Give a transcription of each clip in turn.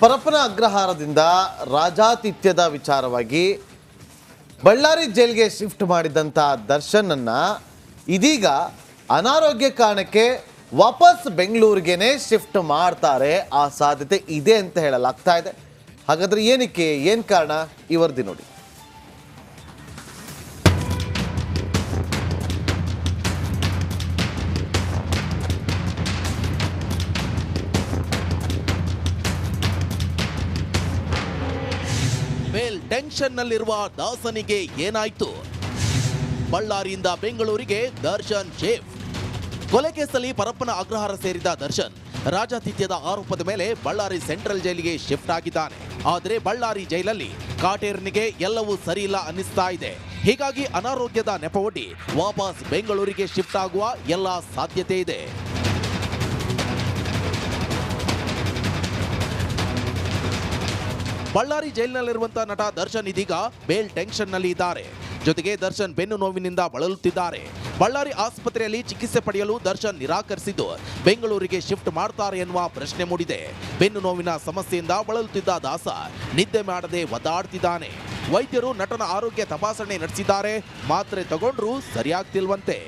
ಪರಪ್ಪನ ಅಗ್ರಹಾರದಿಂದ ರಾಜಾತಿಥ್ಯದ ವಿಚಾರವಾಗಿ ಬಳ್ಳಾರಿ ಜೈಲ್ಗೆ ಶಿಫ್ಟ್ ಮಾಡಿದಂಥ ದರ್ಶನನ್ನು ಇದೀಗ ಅನಾರೋಗ್ಯ ಕಾರಣಕ್ಕೆ ವಾಪಸ್ ಬೆಂಗಳೂರಿಗೆನೆ ಶಿಫ್ಟ್ ಮಾಡ್ತಾರೆ. ಆ ಸಾಧ್ಯತೆ ಇದೆ ಅಂತ ಹೇಳಲಾಗ್ತಾ ಇದೆ. ಹಾಗಾದ್ರೆ ಏನಕ್ಕೆ, ಏನು ಕಾರಣ? ಈ ನೋಡಿ. ಟೆನ್ಷನ್ನಲ್ಲಿರುವ ದಾಸನಿಗೆ ಏನಾಯ್ತು? ಬಳ್ಳಾರಿಯಿಂದ ಬೆಂಗಳೂರಿಗೆ ದರ್ಶನ್ ಶೇಫ್ ಕೊಲೆ ಕೇಸಲ್ಲಿ ಪರಪ್ಪನ ಅಗ್ರಹಾರ ಸೇರಿದ ದರ್ಶನ್ ರಾಜಾತಿಥ್ಯದ ಆರೋಪದ ಮೇಲೆ ಬಳ್ಳಾರಿ ಸೆಂಟ್ರಲ್ ಜೈಲಿಗೆ ಶಿಫ್ಟ್ ಆಗಿದ್ದಾನೆ. ಆದರೆ ಬಳ್ಳಾರಿ ಜೈಲಲ್ಲಿ ಕಾಟೇರ್ನಿಗೆ ಎಲ್ಲವೂ ಸರಿಯಿಲ್ಲ ಅನ್ನಿಸ್ತಾ ಇದೆ. ಹೀಗಾಗಿ ಅನಾರೋಗ್ಯದ ನೆಪವೊಡ್ಡಿ ವಾಪಸ್ ಬೆಂಗಳೂರಿಗೆ ಶಿಫ್ಟ್ ಆಗುವ ಎಲ್ಲ ಸಾಧ್ಯತೆ ಇದೆ. ಬಳ್ಳಾರಿ ಜೈಲಿನಲ್ಲಿರುವಂತಹ ನಟ ದರ್ಶನ್ ಇದೀಗ ಬೇಲ್ ಟೆನ್ಷನ್ನಲ್ಲಿ ಇದ್ದಾರೆ. ಜೊತೆಗೆ ದರ್ಶನ್ ಬೆನ್ನು ನೋವಿನಿಂದ ಬಳಲುತ್ತಿದ್ದಾರೆ. ಬಳ್ಳಾರಿ ಆಸ್ಪತ್ರೆಯಲ್ಲಿ ಚಿಕಿತ್ಸೆ ಪಡೆಯಲು ದರ್ಶನ್ ನಿರಾಕರಿಸಿದ್ದು, ಬೆಂಗಳೂರಿಗೆ ಶಿಫ್ಟ್ ಮಾಡ್ತಾರೆ ಎನ್ನುವ ಪ್ರಶ್ನೆ ಮೂಡಿದೆ. ಬೆನ್ನು ನೋವಿನ ಸಮಸ್ಯೆಯಿಂದ ಬಳಲುತ್ತಿದ್ದ ದಾಸ ನಿದ್ದೆ ಮಾಡದೆ ಒದ್ದಾಡ್ತಿದ್ದಾನೆ. ವೈದ್ಯರು ನಟನ ಆರೋಗ್ಯ ತಪಾಸಣೆ ನಡೆಸಿದ್ದಾರೆ. ಮಾತ್ರೆ ತಗೊಂಡ್ರೂ ಸರಿಯಾಗ್ತಿಲ್ವಂತೆ.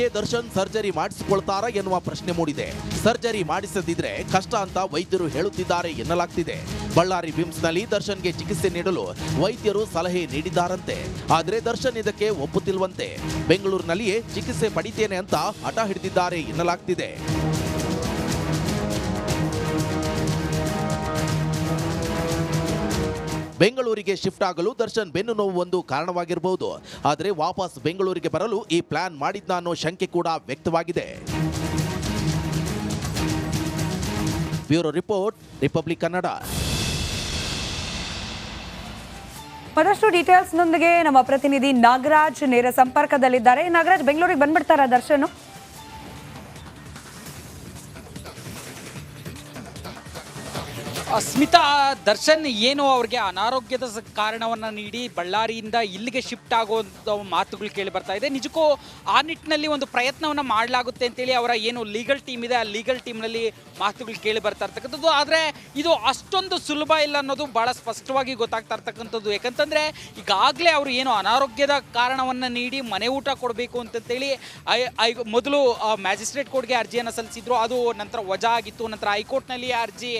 ನೋವಿಗೆ ದರ್ಶನ್ ಸರ್ಜರಿ ಮಾಡಿಸಿಕೊಳ್ತಾರಾ ಎನ್ನುವ ಪ್ರಶ್ನೆ ಮೂಡಿದೆ. ಸರ್ಜರಿ ಮಾಡಿಸದಿದ್ರೆ ಕಷ್ಟ ಅಂತ ವೈದ್ಯರು ಹೇಳುತ್ತಿದ್ದಾರೆ ಎನ್ನಲಾಗ್ತಿದೆ. ಬಳ್ಳಾರಿ ಬಿಮ್ಸ್ನಲ್ಲಿ ದರ್ಶನ್ಗೆ ಚಿಕಿತ್ಸೆ ನೀಡಲು ವೈದ್ಯರು ಸಲಹೆ ನೀಡಿದ್ದಾರಂತೆ. ಆದರೆ ದರ್ಶನ್ ಇದಕ್ಕೆ ಒಪ್ಪುತ್ತಿಲ್ವಂತೆ. ಬೆಂಗಳೂರಿನಲ್ಲಿಯೇ ಚಿಕಿತ್ಸೆ ಪಡಿತೇನೆ ಅಂತ ಹಠ ಹಿಡಿದಿದ್ದಾರೆ ಎನ್ನಲಾಗ್ತಿದೆ. ಬೆಂಗಳೂರಿಗೆ ಶಿಫ್ಟ್ ಆಗಲು ದರ್ಶನ್ ಬೆನ್ನು ನೋವು ಒಂದು ಕಾರಣವಾಗಿರಬಹುದು ಆದರೆ ವಾಪಸ್ ಬೆಂಗಳೂರಿಗೆ ಬರಲು ಈ ಪ್ಲಾನ್ ಮಾಡಿದ್ನ ಅನ್ನೋ ಶಂಕೆ ಕೂಡ ವ್ಯಕ್ತವಾಗಿದೆ. ಬ್ಯೂರೋ ರಿಪೋರ್ಟ್ ರಿಪಬ್ಲಿಕ್ ಕನ್ನಡ ಮತ್ತಷ್ಟು ಡೀಟೇಲ್ಸ್ನೊಂದಿಗೆ ನಮ್ಮ ಪ್ರತಿನಿಧಿ ನಾಗರಾಜ್ ನೇರ ಸಂಪರ್ಕದಲ್ಲಿದ್ದಾರೆ. ನಾಗರಾಜ್, ಬೆಂಗಳೂರಿಗೆ ಬಂದ್ಬಿಡ್ತಾರಾ ದರ್ಶನ್? ಸ್ಮಿತಾ, ದರ್ಶನ್ ಏನು ಅವ್ರಿಗೆ ಅನಾರೋಗ್ಯದ ಕಾರಣವನ್ನು ನೀಡಿ ಬಳ್ಳಾರಿಯಿಂದ ಇಲ್ಲಿಗೆ ಶಿಫ್ಟ್ ಆಗುವಂಥ ಮಾತುಗಳು ಕೇಳಿ ಬರ್ತಾ ಇದೆ. ನಿಜಕ್ಕೂ ಆ ನಿಟ್ಟಿನಲ್ಲಿ ಒಂದು ಪ್ರಯತ್ನವನ್ನು ಮಾಡಲಾಗುತ್ತೆ ಅಂತೇಳಿ ಅವರ ಏನು ಲೀಗಲ್ ಟೀಮ್ ಇದೆ, ಆ ಲೀಗಲ್ ಟೀಮ್ನಲ್ಲಿ ಮಾತುಗಳು ಕೇಳಿ ಬರ್ತಾ ಇರ್ತಕ್ಕಂಥದ್ದು. ಆದರೆ ಇದು ಅಷ್ಟೊಂದು ಸುಲಭ ಇಲ್ಲ ಅನ್ನೋದು ಭಾಳ ಸ್ಪಷ್ಟವಾಗಿ ಗೊತ್ತಾಗ್ತಾ ಇರ್ತಕ್ಕಂಥದ್ದು. ಯಾಕಂತಂದರೆ ಈಗಾಗಲೇ ಅವರು ಏನು ಅನಾರೋಗ್ಯದ ಕಾರಣವನ್ನು ನೀಡಿ ಮನೆ ಊಟ ಕೊಡಬೇಕು ಅಂತಂತೇಳಿ ಐ ಐ, ಮೊದಲು ಮ್ಯಾಜಿಸ್ಟ್ರೇಟ್ ಕೋರ್ಟ್ಗೆ ಅರ್ಜಿಯನ್ನು ಸಲ್ಲಿಸಿದ್ರು. ಅದು ನಂತರ ವಜಾ ಆಗಿತ್ತು. ನಂತರ ಹೈಕೋರ್ಟ್ನಲ್ಲಿ ಅರ್ಜಿ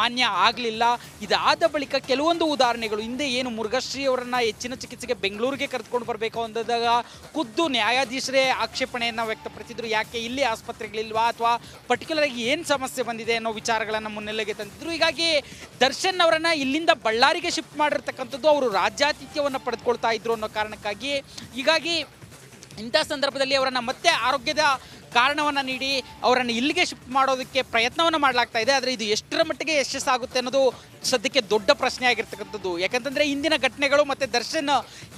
ಮಾನ್ಯ ಆಗಲಿಲ್ಲ. ಇದಾದ ಬಳಿಕ ಕೆಲವೊಂದು ಉದಾಹರಣೆಗಳು. ಹಿಂದೆ ಏನು ಮುರುಘಶ್ರೀ ಅವರನ್ನು ಹೆಚ್ಚಿನ ಚಿಕಿತ್ಸೆಗೆ ಬೆಂಗಳೂರಿಗೆ ಕರೆದುಕೊಂಡು ಬರಬೇಕು ಅಂದಾಗ ಖುದ್ದು ನ್ಯಾಯಾಧೀಶರೇ ಆಕ್ಷೇಪಣೆಯನ್ನು ವ್ಯಕ್ತಪಡಿಸಿದ್ರು. ಯಾಕೆ ಇಲ್ಲಿ ಆಸ್ಪತ್ರೆಗಳಿಲ್ವಾ ಅಥವಾ ಪರ್ಟಿಕ್ಯುಲರ್ ಆಗಿ ಏನು ಸಮಸ್ಯೆ ಬಂದಿದೆ ಅನ್ನೋ ವಿಚಾರಗಳನ್ನು ಮುನ್ನೆಲೆಗೆ ತಂದಿದ್ರು. ಹೀಗಾಗಿ ದರ್ಶನ್ ಅವರನ್ನು ಇಲ್ಲಿಂದ ಬಳ್ಳಾರಿಗೆ ಶಿಫ್ಟ್ ಮಾಡಿರ್ತಕ್ಕಂಥದ್ದು ಅವರು ರಾಜ್ಯಾತಿಥ್ಯವನ್ನು ಪಡೆದುಕೊಳ್ತಾ ಇದ್ರು ಅನ್ನೋ ಕಾರಣಕ್ಕಾಗಿ. ಹೀಗಾಗಿ ಇಂಥ ಸಂದರ್ಭದಲ್ಲಿ ಅವರನ್ನು ಮತ್ತೆ ಆರೋಗ್ಯದ ಕಾರಣವನ್ನು ನೀಡಿ ಅವರನ್ನು ಇಲ್ಲಿಗೆ ಶಿಫ್ಟ್ ಮಾಡೋದಕ್ಕೆ ಪ್ರಯತ್ನವನ್ನು ಮಾಡಲಾಗ್ತಾ ಇದೆ. ಆದರೆ ಇದು ಎಷ್ಟರ ಮಟ್ಟಿಗೆ ಯಶಸ್ಸಾಗುತ್ತೆ ಅನ್ನೋದು ಸದ್ಯಕ್ಕೆ ದೊಡ್ಡ ಪ್ರಶ್ನೆ ಆಗಿರ್ತಕ್ಕಂಥದ್ದು. ಯಾಕಂತಂದರೆ ಇಂದಿನ ಘಟನೆಗಳು ಮತ್ತು ದರ್ಶನ್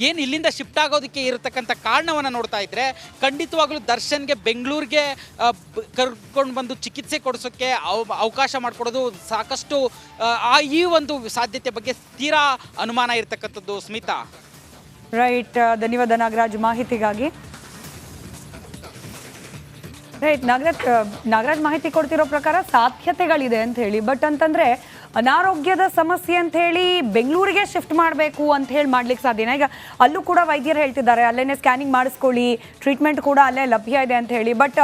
ಏನು ಇಲ್ಲಿಂದ ಶಿಫ್ಟ್ ಆಗೋದಕ್ಕೆ ಇರತಕ್ಕಂಥ ಕಾರಣವನ್ನು ನೋಡ್ತಾ ಇದ್ದರೆ ಖಂಡಿತವಾಗಲೂ ದರ್ಶನ್ಗೆ ಬೆಂಗಳೂರಿಗೆ ಕರ್ಕೊಂಡು ಬಂದು ಚಿಕಿತ್ಸೆ ಕೊಡಿಸೋಕ್ಕೆ ಅವ- ಅವಕಾಶ ಮಾಡಿಕೊಡೋದು ಸಾಕಷ್ಟು ಆ ಈ ಒಂದು ಸಾಧ್ಯತೆ ಬಗ್ಗೆ ತೀರಾ ಅನುಮಾನ ಇರತಕ್ಕಂಥದ್ದು. ಸ್ಮಿತಾ. ರೈಟ್ ಧನ್ಯವಾದ ನಾಗರಾಜ್ ಮಾಹಿತಿಗಾಗಿ. ರೈಟ್ ನಾಗರಾಜ್ ನಾಗರಾಜ್ ಮಾಹಿತಿ ಕೊಡ್ತಿರೋ ಪ್ರಕಾರ ಸಾಧ್ಯತೆಗಳಿದೆ ಅಂತ ಹೇಳಿ. ಬಟ್ ಅಂತಂದ್ರೆ ಅನಾರೋಗ್ಯದ ಸಮಸ್ಯೆ ಅಂತ ಹೇಳಿ ಬೆಂಗಳೂರಿಗೆ ಶಿಫ್ಟ್ ಮಾಡಬೇಕು ಅಂತ ಹೇಳಿ ಮಾಡ್ಲಿಕ್ಕೆ ಸಾಧ್ಯನಾ ಈಗ ಅಲ್ಲೂ ಕೂಡ ವೈದ್ಯರು ಹೇಳ್ತಿದ್ದಾರೆ, ಅಲ್ಲೇನೆ ಸ್ಕ್ಯಾನಿಂಗ್ ಮಾಡಿಸ್ಕೊಳ್ಳಿ ಟ್ರೀಟ್ಮೆಂಟ್ ಕೂಡ ಅಲ್ಲೇ ಲಭ್ಯ ಇದೆ ಅಂತ ಹೇಳಿ. ಬಟ್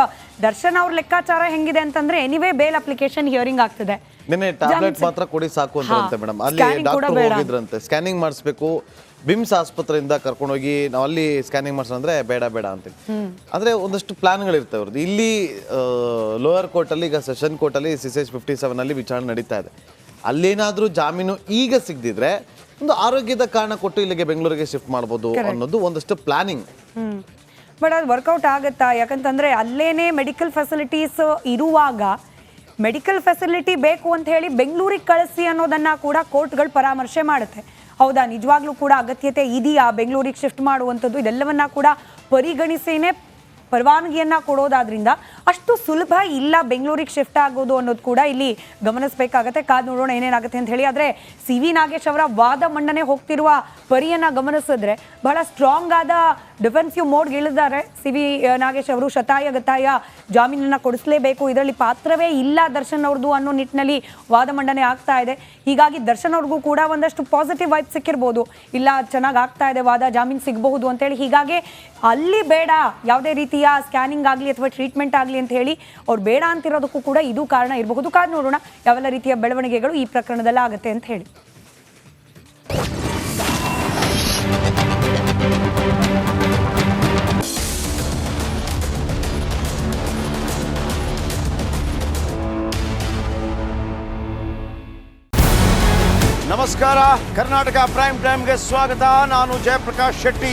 ದರ್ಶನ್ ಅವ್ರ ಲೆಕ್ಕಾಚಾರ ಹೆಂಗಿದೆ ಅಂತಂದ್ರೆ ಎನಿವೇ ಬೇಲ್ ಅಪ್ಲಿಕೇಶನ್ ಹಿಯರಿಂಗ್ ಆಗ್ತಿದೆ. ನಿನ್ನೆ ಟ್ಯಾಬ್ಲೆಟ್ ಮಾತ್ರ ಕೊಡಿ ಸಾಕು ಅಂತಂತೆ ಮೇಡಮ್ ಅಲ್ಲಿ ಡಾಕ್ಟರ್. ಹೋಗಿದ್ರಂತೆ. ಸ್ಕ್ಯಾನಿಂಗ್ ಮಾಡಿಸ್ಬೇಕು. ಬಿಮ್ಸ್ ಆಸ್ಪತ್ರೆಯಿಂದ ಕರ್ಕೊಂಡೋಗಿ ನಾವು ಅಲ್ಲಿ ಸ್ಕ್ಯಾನಿಂಗ್ ಮಾಡ್ಸಂದ್ರೆ ಬೇಡ ಬೇಡ ಅಂತ ಅಂದ್ರೆ ಒಂದಷ್ಟು ಪ್ಲಾನ್ಗಳು ಇರ್ತವೆ ಅವ್ರದ್ದು. ಇಲ್ಲಿ ಲೋಯರ್ ಕೋರ್ಟಲ್ಲಿ ಈಗ ಸೆಷನ್ ಕೋರ್ಟಲ್ಲಿ ಸಿಸ್ ಎಚ್ ಫಿಫ್ಟಿ ಸೆವೆನ್ ಅಲ್ಲಿ ವಿಚಾರಣೆ ನಡೀತಾ ಇದೆ. ಅಲ್ಲೇನಾದ್ರೂ ಜಾಮೀನು ಈಗ ಸಿಗದಿದ್ರೆ ಒಂದು ಆರೋಗ್ಯದ ಕಾರಣ ಕೊಟ್ಟು ಇಲ್ಲಿಗೆ ಬೆಂಗಳೂರಿಗೆ ಶಿಫ್ಟ್ ಮಾಡ್ಬೋದು ಅನ್ನೋದು ಒಂದಷ್ಟು ಪ್ಲಾನಿಂಗ್. ಬಟ್ ಅದು ವರ್ಕೌಟ್ ಆಗುತ್ತಾ? ಯಾಕಂತಂದ್ರೆ ಅಲ್ಲೇನೆ ಮೆಡಿಕಲ್ ಫೆಸಿಲಿಟೀಸ್ ಇರುವಾಗ ಮೆಡಿಕಲ್ ಫೆಸಿಲಿಟಿ ಬೇಕು ಅಂತ ಹೇಳಿ ಬೆಂಗಳೂರಿಗೆ ಕಳಿಸಿ ಅನ್ನೋದನ್ನ ಕೂಡ ಕೋರ್ಟ್ಗಳು ಪರಾಮರ್ಶೆ ಮಾಡುತ್ತೆ. ಹೌದಾ? ನಿಜವಾಗ್ಲೂ ಕೂಡ ಅಗತ್ಯತೆ ಇದೆಯಾ? ಬೆಂಗಳೂರಿಗೆ ಶಿಫ್ಟ್ ಮಾಡುವಂಥದ್ದು ಇದೆಲ್ಲವನ್ನ ಕೂಡ ಪರಿಗಣಿಸಿನೇ ಪರವಾನಗಿಯನ್ನ ಕೊಡೋದಾದ್ರಿಂದ ಅಷ್ಟು ಸುಲಭ ಇಲ್ಲ ಬೆಂಗಳೂರಿಗೆ ಶಿಫ್ಟ್ ಆಗೋದು ಅನ್ನೋದು ಕೂಡ ಇಲ್ಲಿ ಗಮನಿಸಬೇಕಾಗತ್ತೆ. ಕಾದ್ ನೋಡೋಣ ಏನೇನಾಗುತ್ತೆ ಅಂತ ಹೇಳಿ. ಆದ್ರೆ ಸಿ ವಿ ನಾಗೇಶ್ ಅವರ ವಾದ ಮಂಡನೆ ಹೋಗ್ತಿರುವ ಪರಿಯನ್ನ ಗಮನಿಸಿದ್ರೆ ಬಹಳ ಸ್ಟ್ರಾಂಗ್ ಆದ ಡಿಫೆನ್ಸಿವ್ ಮೋಡ್ಗೆ ಇಳಿದಾರೆ ಸಿ ವಿ ನಾಗೇಶ್ ಅವರು ಶತಾಯ ಗತಾಯ ಜಾಮೀನನ್ನ ಕೊಡಿಸಲೇಬೇಕು. ಇದರಲ್ಲಿ ಪಾತ್ರವೇ ಇಲ್ಲ ದರ್ಶನ್ ಅವ್ರದ್ದು ಅನ್ನೋ ನಿಟ್ಟಿನಲ್ಲಿ ವಾದ ಮಂಡನೆ ಆಗ್ತಾ ಇದೆ. ಹೀಗಾಗಿ ದರ್ಶನ್ ಅವ್ರಿಗೂ ಕೂಡ ಒಂದಷ್ಟು ಪಾಸಿಟಿವ್ ವೈಬ್ ಸಿಕ್ಕಿರ್ಬೋದು. ಇಲ್ಲ, ಚೆನ್ನಾಗಿ ಆಗ್ತಾ ಇದೆ, ವಾದ ಜಾಮೀನು ಸಿಗಬಹುದು ಅಂತೇಳಿ ಹೀಗಾಗಿ ಅಲ್ಲಿ ಬೇಡ. ಯಾವುದೇ ರೀತಿಯ ಸ್ಕ್ಯಾನಿಂಗ್ ಆಗಲಿ ಅಥವಾ ಟ್ರೀಟ್ಮೆಂಟ್ ಆಗಲಿ ಅಂತ ಹೇಳಿ ಅವ್ರು ಬೇಡ ಅಂತಿರೋದಕ್ಕೂ ಕೂಡ ಇದು ಕಾರಣ ಇರಬಹುದು. ಕಾರಣ ನೋಡೋಣ ಯಾವೆಲ್ಲ ರೀತಿಯ ಬೆಳವಣಿಗೆಗಳು ಈ ಪ್ರಕರಣದಲ್ಲಿ ಆಗುತ್ತೆ ಅಂತ ಹೇಳಿ. ನಮಸ್ಕಾರ. ಕರ್ನಾಟಕ ಪ್ರೈಮ್ ಟೈಮ್ಗೆ ಸ್ವಾಗತ. ನಾನು ಜಯಪ್ರಕಾಶ್ ಶೆಟ್ಟಿ.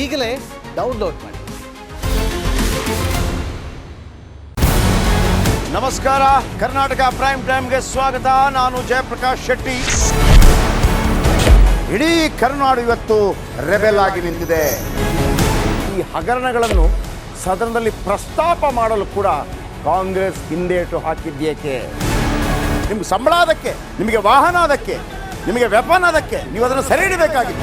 ಈಗಲೇ ಡೌನ್ಲೋಡ್ ಮಾಡಿ. ನಮಸ್ಕಾರ, ಕರ್ನಾಟಕ ಪ್ರೈಮ್ ಟೈಮ್ಗೆ ಸ್ವಾಗತ. ನಾನು ಜಯಪ್ರಕಾಶ್ ಶೆಟ್ಟಿ. ಇಡೀ ಕರುನಾಡು ಇವತ್ತು ರೆಬೆಲ್ ಆಗಿ ನಿಂತಿದೆ. ಈ ಹಗರಣಗಳನ್ನು ಸದನದಲ್ಲಿ ಪ್ರಸ್ತಾಪ ಮಾಡಲು ಕೂಡ ಕಾಂಗ್ರೆಸ್ ಹಿಂದೇಟು ಹಾಕಿದ್ದೇಕೆ ನಿಮ್ಗೆ ಸಂಬಳ ಅದಕ್ಕೆ, ನಿಮಗೆ ವಾಹನ ಅದಕ್ಕೆ, ನಿಮಗೆ ವೆಪನ್ ಅದಕ್ಕೆ, ನೀವು ಅದನ್ನು ಸೆರೆ ಹಿಡಿಬೇಕಾಗಿದೆ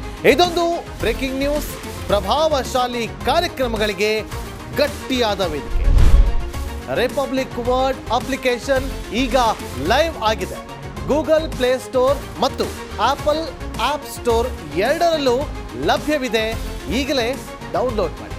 ಇದೊಂದು ಬ್ರೇಕಿಂಗ್ ನ್ಯೂಸ್. ಪ್ರಭಾವಶಾಲಿ ಕಾರ್ಯಕ್ರಮಗಳಿಗೆ ಗಟ್ಟಿಯಾದ ವೇದಿಕೆ. ರಿಪಬ್ಲಿಕ್ ವರ್ಡ್ ಅಪ್ಲಿಕೇಶನ್ ಈಗ ಲೈವ್ ಆಗಿದೆ. ಗೂಗಲ್ ಪ್ಲೇ ಸ್ಟೋರ್ ಮತ್ತು ಆಪಲ್ ಆಪ್ ಸ್ಟೋರ್ ಎರಡರಲ್ಲೂ ಲಭ್ಯವಿದೆ. ಈಗಲೇ ಡೌನ್ಲೋಡ್ ಮಾಡಿ.